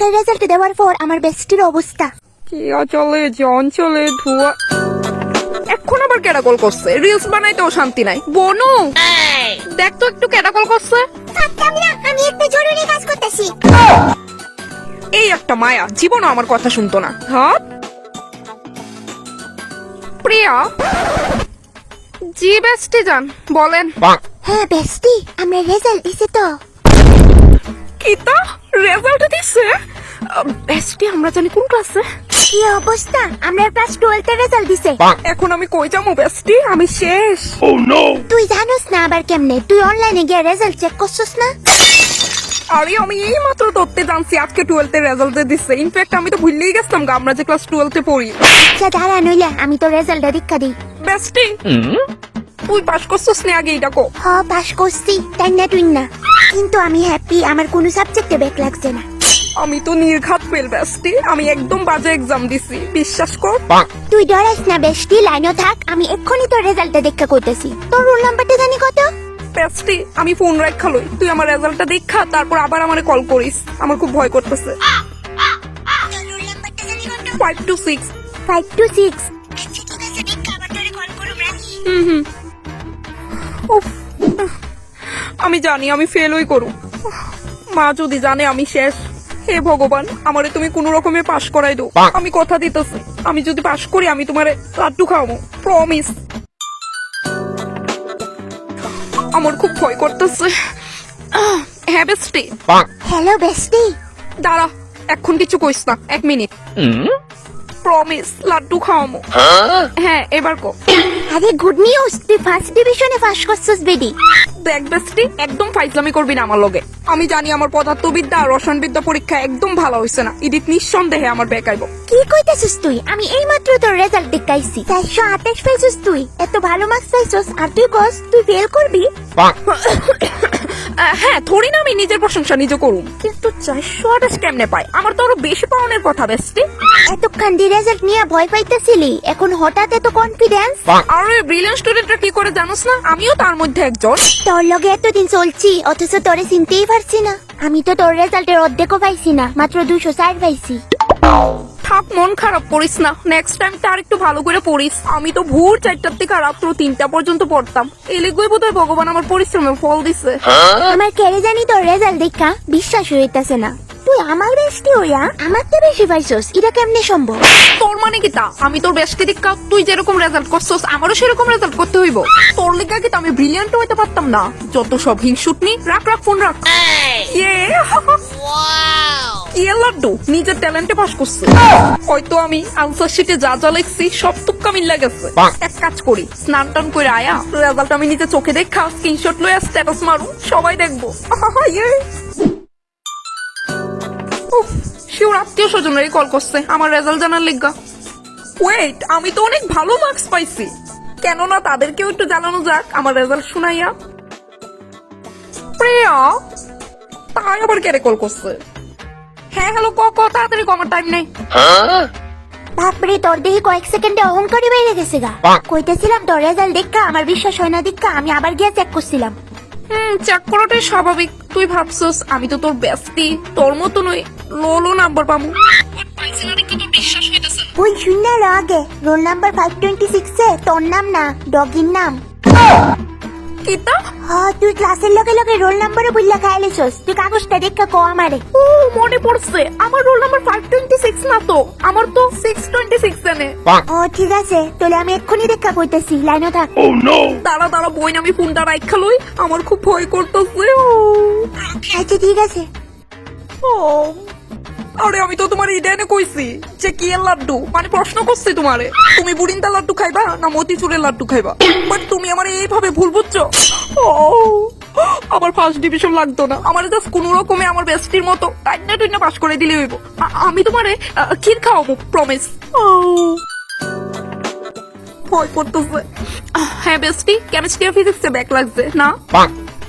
পরীক্ষার রেজাল্ট দেওয়ার পর আমার বেস্টির অবস্থা। কি অচলে যে অঞ্চলে ধোয়া। এখন আবার কেডা কল করছে। রিলস বানাইতেও শান্তি নাই। বনু দেখ তো একটু কেডা কল করছে আমি একটা জরুরি কাজ করতেছি। এই একটা মায়া জীবনও আমার কথা শুনতো না। হ্যাঁ প্রিয়া জি বেস্টি যান বলেন। হ্যাঁ বেস্টি আমরা রেজাল্ট দিছে তো। কিতা রেজাল্ট দিছে? বেস্টি আমরা জানি কোন ক্লাসে? কি অবস্থা? আমরা ক্লাস টুয়েলথ রেজাল্ট দিছে। এখন আমি কই যাব বেস্টি আমি শেষ। তুই জানোস না আবার কেমনে? তুই অনলাইনে গিয়ে রেজাল্ট চেক করছস না? আরে আমি এই মাত্র ধরতে জানছি আজকে টুয়েলথ এর রেজাল্ট দিচ্ছে ইনফ্যাক্ট আমি তো ভুললেই গেছিলাম গা, আমরা যে ক্লাস টুয়েলথে পড়ি। আচ্ছা দাঁড়া নইলে আমি তো রেজাল্টটা দীক্ষা দিই। বেস্টি তুই পাস করছিস নি আগে এটা কো। হ পাস করছি তাই না তুই না কিন্তু আমি হ্যাপি আমার কোনো সাবজেক্টে ব্যাক লাগছে না। আমি তো নির্ঘাত ফেল বেস্টি আমি একদম বাজে এক্সাম দিছি বিশ্বাস কর। তুই ডরাইস না বেস্টি লাইনও থাক আমি এক্ষুনি তোর রেজাল্টটা দেখা করতেছি। তোর রোল নাম্বারটা জানি কত? বেস্টি আমি ফোন রাখা লই। তুই আমার রেজাল্টটা দেখা তারপর আবার আমারে কল করিস। আমার খুব ভয় করতেছে। তোর রোল নাম্বারটা জানি কত five two six five two six হুম হুম। উফ, আমি জানি আমি ফেলই করু মা যদি জানে আমি শেষ। হে ভগবান আমারে তুমি কোন রকমে পাশ করাই দাও। আমি কথা দিতেছি। আমি যদি পাশ করি আমি তোমারে লাড্ডু খাওয়াবো। প্রমিস আমার খুব ভয় করতেছে। হ্যাঁ বেস্টি হ্যালো বেস্টি দাঁড়া এখন কিছু কইস না। এক মিনিট। প্রমিস লাড্ডু খাওয়াবো। হ্যাঁ? এবার কো আরে গুড নিউজ তুই ফার্স্ট ডিভিশনে পাস করছিস বেডি দেখ বেস্টি একদম ফাইজলামি করবি না আমার লগে। আমি জানি আমার পদার্থবিদ্যা আর রসায়নবিদ্যা পরীক্ষা একদম ভালো হইছে না। ইদিত নিঃসন্দেহে আমার ব্যাক আইব। কি কইতেছিস তুই? আমি এই মাত্র তোর রেজাল্ট দেখাইছি। চারশো আঠাশ পাইছিস তুই। এত ভালো মার্কস পাইছিস আর তুই কস তুই ফেল করবি? হ্যাঁ থোড়ি না আমি নিজের প্রশংসা নিজে করুম কিন্তু চারশো আঠাশ কেমনে পাই আমার তো আরও বেশি পাওনের কথা বেস্টি এতক্ষণ দি রেজাল্ট নিয়ে ভয় পাইতেছিলি এখন হঠাৎ এত কনফিডেন্স আর ব্রিলিয়ান্ট স্টুডেন্টরা কি করে জানোস না? আমিও তার মধ্যে একজন। তোর লগে এতদিন চলছি অথচ তোরে চিনতেই পারছি না। আমি তো তোর রেজাল্টের অর্ধেকও পাইছি না মাত্র দুশো ষাট পাইছি। থাক মন খারাপ করিস না। নেক্সট টাইম তার একটু ভালো করে পড়িস। আমি তো ভোর চারটার থেকে রাত্র তিনটা পর্যন্ত পড়তাম। এই লিগুই বোধহয় ভগবান আমার পরিশ্রমে ফল দিছে। আমার কেড়ে জানি তোর রেজাল্ট দেখা বিশ্বাস হইতাছে না। তুই আমার বেশটি হইয়া আমার তো বেশি পাইছস এটা কেমনে সম্ভব? তোর মানে কি তা? আমি তোর বেশকে দীক্ষা তুই যেরকম রেজাল্ট করছস আমারও সেরকম রেজাল্ট করতে হইব। তোর লেগে কি তো আমি ব্রিলিয়ান্ট হইতে পারতাম না? যত সব হিংসুটনি রাখ রাখ ফোন রাখ। ইয়ে! ইয়ে লাড্ডু? নিজের ট্যালেন্টে পাস করছে। হয়তো আমি আনসার শিটে যা যা লিখছি সব তুক্কা মিল্লা গেছে। এক কাজ করি স্নান টান করে আয়া রেজাল্ট আমি নিজে চোখে দেখা স্ক্রিনশট লইয়া স্ট্যাটাস মারু সবাই দেখব। ইয়ে। শিওর আত্মীয় স্বজনেরই কল করছে আমার রেজাল্ট জানার লিগা। ওয়েট আমি তো অনেক ভালো মার্কস পাইছি। কেননা তাদেরকেও একটু জানানো যাক আমার রেজাল্ট শুনাইয়া। প্রিয়া তাই আবার কেড়ে কল করছে? হ্যাঁ হ্যালো ক ক তাড়াতাড়ি ক, আমার টাইম নেই। বাপরে তোর দেখি কয়েক সেকেন্ডে অহংকারই বেড়ে গেছে গা। কইতেছিলাম তোর রেজাল্ট দেখা আমার বিশ্বাস হয় না দেখা আমি আবার গিয়ে চেক করছিলাম। হুম চেক করাটাই স্বাভাবিক। তুই ভাবছস আমি তো তোর ব্যস্তি তোর মতো নই লো লো নাম্বার বিশ্বাস ওই শূন্য আগে roll number five twenty six তোর নাম না ডগির নাম। কিতা হ তুই ক্লাসের লগে লগে রোল নাম্বারও বুঝলা খাইলেছস তুই কাগজটা দেখা ক আমারে। ও মনে পড়ছে। আমার roll number five twenty six না তো? আমার তো সিক্স টোয়েন্টি সিক্স এনে। ও ঠিক আছে। তাহলে আমি এক্ষুনি দেখা কইতেছি লাইনও থাক। দাঁড়া দাঁড়া বই আমি ফোনটা রাইখা লই। আমার খুব ভয় করতেছে ও। আচ্ছা ঠিক আছে। ও আরে আমি তো তোমার ইডেনে কইছি যে কি এর লাড্ডু? মানে প্রশ্ন করছি তোমারে। তুমি বুড়িন্দা লাড্ডু খাইবা না মতিচুরের লাড্ডু খাইবা? বাট তুমি আমার এইভাবে ভুল বুঝছ? ও আমার ফার্স্ট ডিভিশন লাগতো না। আমার জাস্ট কোন রকমে আমার বেস্টির মতো টাইনা টুইনা পাস করে দিলে হইব। আমি তোমারে আহ, ক্ষীর খাওয়াবো প্রমিস ও ভয় করতেছে। হ্যাঁ বেস্টি কেমিস্ট্রি আর ফিজিক্সে ব্যাক লাগছে না?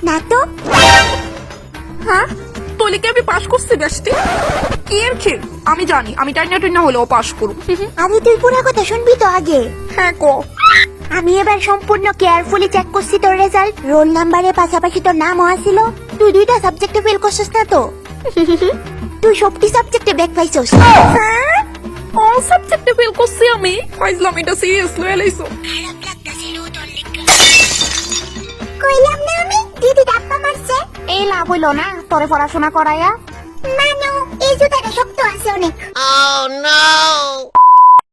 না তো। হ্যাঁ? তলিকে আমি পাশ করছি বেস্টি কি এর ক্ষীর আমি জানি আমি টাইনা টুইনা হলেও পাশ করু আরে তুই পুরো কথা শুনবি তো আগে? হ্যাঁ ক? আমি এবার সম্পূর্ণ কেয়ারফুলি চেক করছি তোর রেজাল্ট রোল নাম্বারের পাশাপাশি তোর নামও আসিল তুই দুইটা সাবজেক্টে ফেল করছিস না তো? তুই সবটি সাবজেক্টে ব্যাক পাইছস। হ্যাঁ? অল সাবজেক্টে ফেল করছি আমি? ফাইজলাম এটা সিরিয়াস লয়ে লাভ হইল না তোরে পড়াশোনা করাইয়া মানু এই জুতাটা শক্ত আছে অনেক।